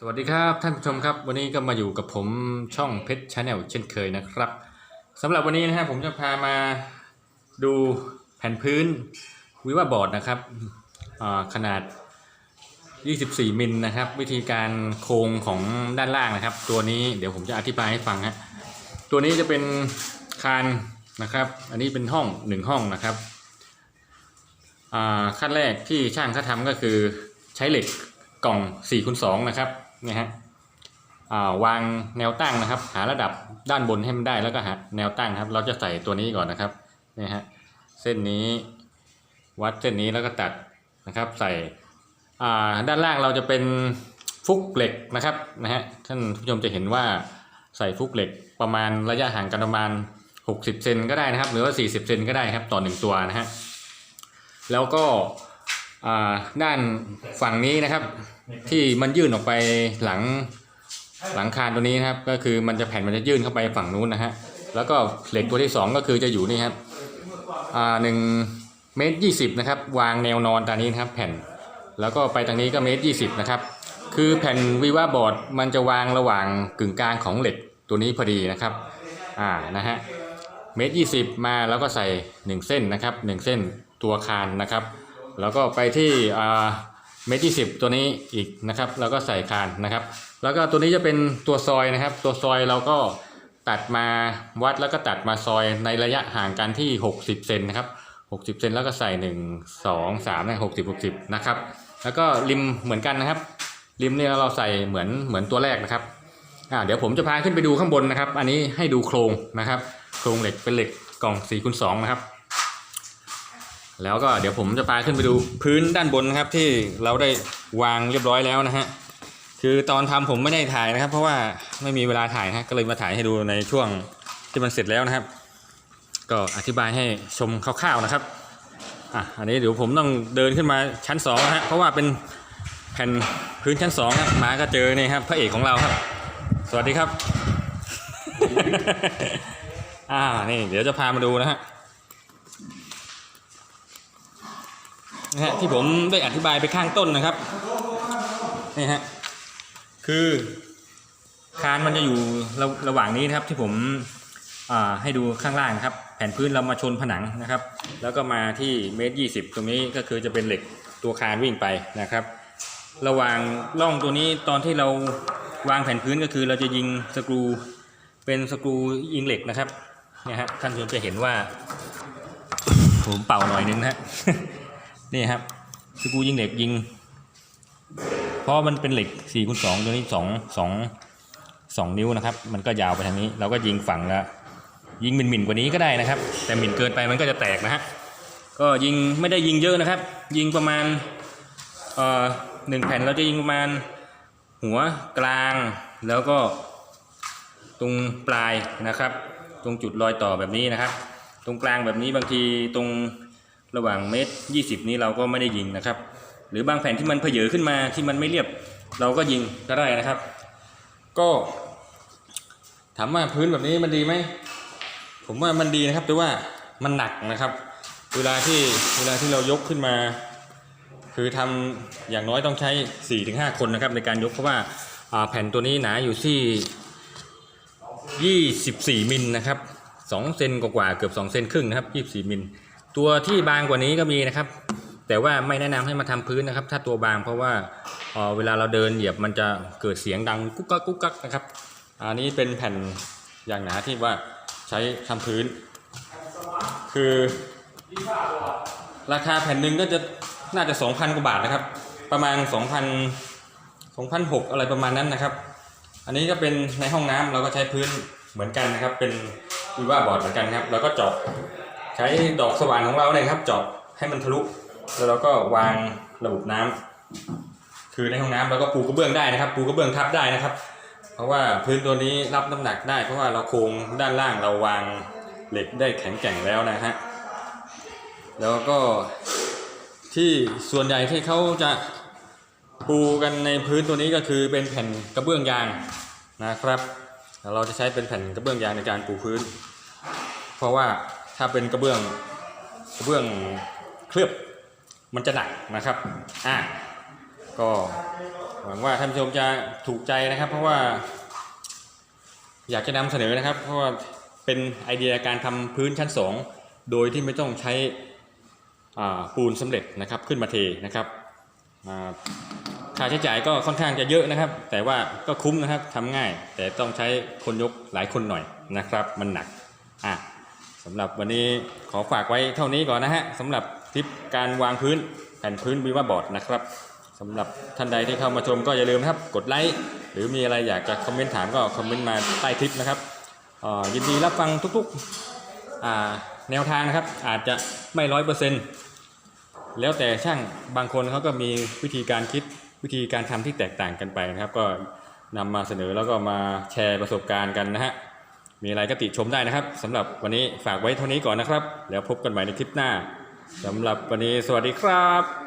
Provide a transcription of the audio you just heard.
สวัสดีครับท่านผู้ชมครับ วันนี้ก็มาอยู่กับผมช่องเพชรชาแนลเช่นเคยนะครับสำหรับวันนี้นะฮะผมจะพามาดูแผ่นพื้นวิวาบอร์ดนะครับอ่าขนาด 24 มิลนะครับ วิธีการโครงของด้านล่างนะครับ ตัวนี้เดี๋ยวผมจะอธิบายให้ฟังฮะตัวนี้จะเป็นคานนะครับ อันนี้เป็นห้องหนึ่งห้องนะครับขั้นแรกที่ช่างเขาทำก็คือใช้เหล็กกล่อง4คูณ2นะครับ นี่ยฮะอ่าวางแนวตั้งนะครับ หาระดับด้านบนให้มันได้แล้วก็หาแนวตั้งครับ เราจะใส่ตัวนี้ก่อนนะครับเนี่ยฮะเส้นนี้วัดเส้นนี้แล้วก็ตัดนะครับ ใส่อ่าด้านล่างเราจะเป็นฟุกเหล็กนะครับนะฮะท่านผู้ชมจะเห็นว่าใส่ฟุกเหล็กประมาณระยะห่างกันประมาณ 60 เซนก็ได้นะครับ หรือว่า 40 เซนก็ได้ครับต่อหนึ่งตัวนะฮะแล้วก็ ด้านฝั่งนี้นะครับ ที่มันยื่นออกไปหลังหลังคานตัวนี้นะครับ ก็คือมันจะแผ่นมันจะยื่นเข้าไปฝั่งนู้นนะฮะแล้วก็เหล็กตัวที่สองก็คือจะอยู่นี่ครับหนึ่งเมตรยี่สิบนะครับ วางแนวนอนตามนี้นะครับ แผ่นแล้วก็ไปทางนี้ก็เมตรยี่สิบนะครับ คือแผ่นวีว่าบอร์ดมันจะวางระหว่างกึ่งกลางของเหล็กตัวนี้พอดีนะครับอ่านะฮะเมตรยี่สิบมาแล้วก็ใส่หนึ่งเส้นนะครับหนึ่งเส้นตัวคานนะครับ แล้วก็ไปที่อ่าเมตรยี่สิบตัวนี้อีกนะครับ แล้วก็ใส่คานนะครับ แล้วก็ตัวนี้จะเป็นตัวซอยนะครับ ตัวซอยเราก็ตัดมาวัดแล้วก็ตัดมาซอยในระยะห่างกันที่ 60เซนนะครับ60เซนแล้วก็ใส่ 1 2 3นะ60 60นะครับแล้วก็ริมเหมือนกันนะครับ ริมเนี่ยเราใส่เหมือนเหมือนตัวแรกนะครับอ่าเดี๋ยวผมจะพาขึ้นไปดูข้างบนนะครับ อันนี้ให้ดูโครงนะครับ โครงเหล็กเป็นเหล็กกล่อง4คูณ2นะครับ แล้วก็เดี๋ยวผมจะพาขึ้นไปดูพื้นด้านบนนะครับที่เราได้วางเรียบร้อยแล้วนะฮะคือตอนทำผมไม่ได้ถ่ายนะครับ เพราะว่าไม่มีเวลาถ่ายนะฮะก็เลยมาถ่ายให้ดูในช่วงที่มันเสร็จแล้วนะครับ ก็อธิบายให้ชมคร่าวๆนะครับอะอันนี้เดี๋ยวผมต้องเดินขึ้นมาชั้นสองนะฮะเพราะว่าเป็นแผ่นพื้นชั้นสองครับมาก็เจอนี่ครับพระเอกของเราครับ สวัสดีครับอ่านี่เดี๋ยวจะพามาดูนะฮะ นะฮะที่ผมได้อธิบายไปข้างต้นนะครับนี่ฮะคือคานมันจะอยู่ระระหว่างนี้นะครับที่ผมให้ดูข้างล่างครับ แผ่นพื้นเรามาชนผนังนะครับ แล้วก็มาที่เมตรยี่สิบตรงนี้ก็คือจะเป็นเหล็กตัวคานวิ่งไปนะครับ ระหว่างร่องตัวนี้ตอนที่เราวางแผ่นพื้นก็คือเราจะยิงสกรูเป็นสกรูยิงเหล็กนะครับเนี่ยฮะท่านผู้ชมจะเห็นว่าผมเป่าหน่อยนึงนะฮะ นี่ครับสกูยิงเหล็กยิง เพราะมันเป็นเหล็ก4คูณ2ตัวนี้2 2 2 นิ้วนะครับ มันก็ยาวไปทางนี้ เราก็ยิงฝั่งละยิงหมิ่นๆกว่านี้ก็ได้นะครับ แต่หมิ่นเกินไปมันก็จะแตกนะฮะก็ยิงไม่ได้ยิงเยอะนะครับ ยิงประมาณเอ่อหนึ่งแผ่นเราจะยิงประมาณหัวกลาง แล้วก็ตรงปลายนะครับ ตรงจุดรอยต่อแบบนี้นะครับ ตรงกลางแบบนี้บางทีตรง ระหว่างเมตรยี่สิบนี้เราก็ไม่ได้ยิงนะครับ หรือบางแผ่นที่มันเพเยอขึ้นมาที่มันไม่เรียบ เราก็ยิงก็ได้นะครับ ก็ถามว่าพื้นแบบนี้มันดีไหมผมว่ามันดีนะครับแต่ว่ามันหนักนะครับ เวลาที่เวลาที่เรายกขึ้นมา คือทำอย่างน้อยต้องใช้ 4-5 คนนะครับ ในการยกเพราะว่าแผ่นตัวนี้หนาอยู่ที่ 24 มิลนะครับ2เซนกว่าเกือบ2เซนครึ่งนะครับ 24 มิล ตัวที่บางกว่านี้ก็มีนะครับ แต่ว่าไม่แนะนำให้มาทำพื้นนะครับ ถ้าตัวบางเพราะว่าเออเวลาเราเดินเหยียบมันจะเกิดเสียงดังกุ๊กกักกุ๊กกักนะครับ อันนี้เป็นแผ่นอย่างหนาที่ว่าใช้ทำพื้น คือราคาแผ่นหนึ่งก็จะน่าจะ 2,000 กว่าบาทนะครับ ประมาณ 2,000 2,600อะไรประมาณนั้นนะครับ อันนี้ก็เป็นในห้องน้ำเราก็ใช้พื้นเหมือนกันนะครับ เป็นวีว่าบอร์ดเหมือนกันครับ แล้วก็เจาะ ใช้ดอกสว่านของเราเนี่ยครับเจาะให้มันทะลุ แล้วเราก็วางระบบน้ำคือในห้องน้ำเราก็ปูกระเบื้องได้นะครับ ปูกระเบื้องทับได้นะครับ เพราะว่าพื้นตัวนี้รับน้ำหนักได้ เพราะว่าเราโครงด้านล่างเราวางเหล็กได้แข็งแกร่งแล้วนะฮะ แล้วก็ที่ส่วนใหญ่ที่เขาจะปูกันในพื้นตัวนี้ก็คือเป็นแผ่นกระเบื้องยางนะครับ เราจะใช้เป็นแผ่นกระเบื้องยางในการปูพื้น เพราะว่า ถ้าเป็นกระเบื้องกระเบื้องเคลือบมันจะหนักนะครับอะก็หวังว่าท่านผู้ชมจะถูกใจนะครับ เพราะว่า อยากจะนำเสนอนะครับ เพราะว่าเป็นไอเดียการทำพื้นชั้น 2 โดยที่ไม่ต้องใช้อ่าปูนสำเร็จนะครับขึ้นมาเทนะครับอ่าค่าใช้จ่ายก็ค่อนข้างจะเยอะนะครับ แต่ว่าก็คุ้มนะครับทำง่าย แต่ต้องใช้คนยกหลายคนหน่อยนะครับ มันหนักอะ สำหรับวันนี้ขอฝากไว้เท่านี้ก่อนนะฮะสำหรับคลิปการวางพื้นแผ่นพื้นวิวาบอร์ดนะครับสำหรับท่านใดที่เข้ามาชมก็อย่าลืมครับกดไลค์หรือมีอะไรอยากจะคอมเมนต์ถามก็คอมเมนต์มาใต้คลิปนะครับอ่ายินดีรับฟังทุกๆแนวทางนะครับ อาจจะไม่ร้อยเปอร์เซ็นต์แล้วแต่ช่างบางคนเขาก็มีวิธีการคิดวิธีการทำที่แตกต่างกันไปนะครับ ก็นำมาเสนอแล้วก็มาแชร์ประสบการณ์กันนะฮะ มีอะไรก็ติชมได้นะครับสำหรับวันนี้ฝากไว้เท่านี้ก่อนนะครับ แล้วพบกันใหม่ในคลิปหน้าสำหรับวันนี้สวัสดีครับ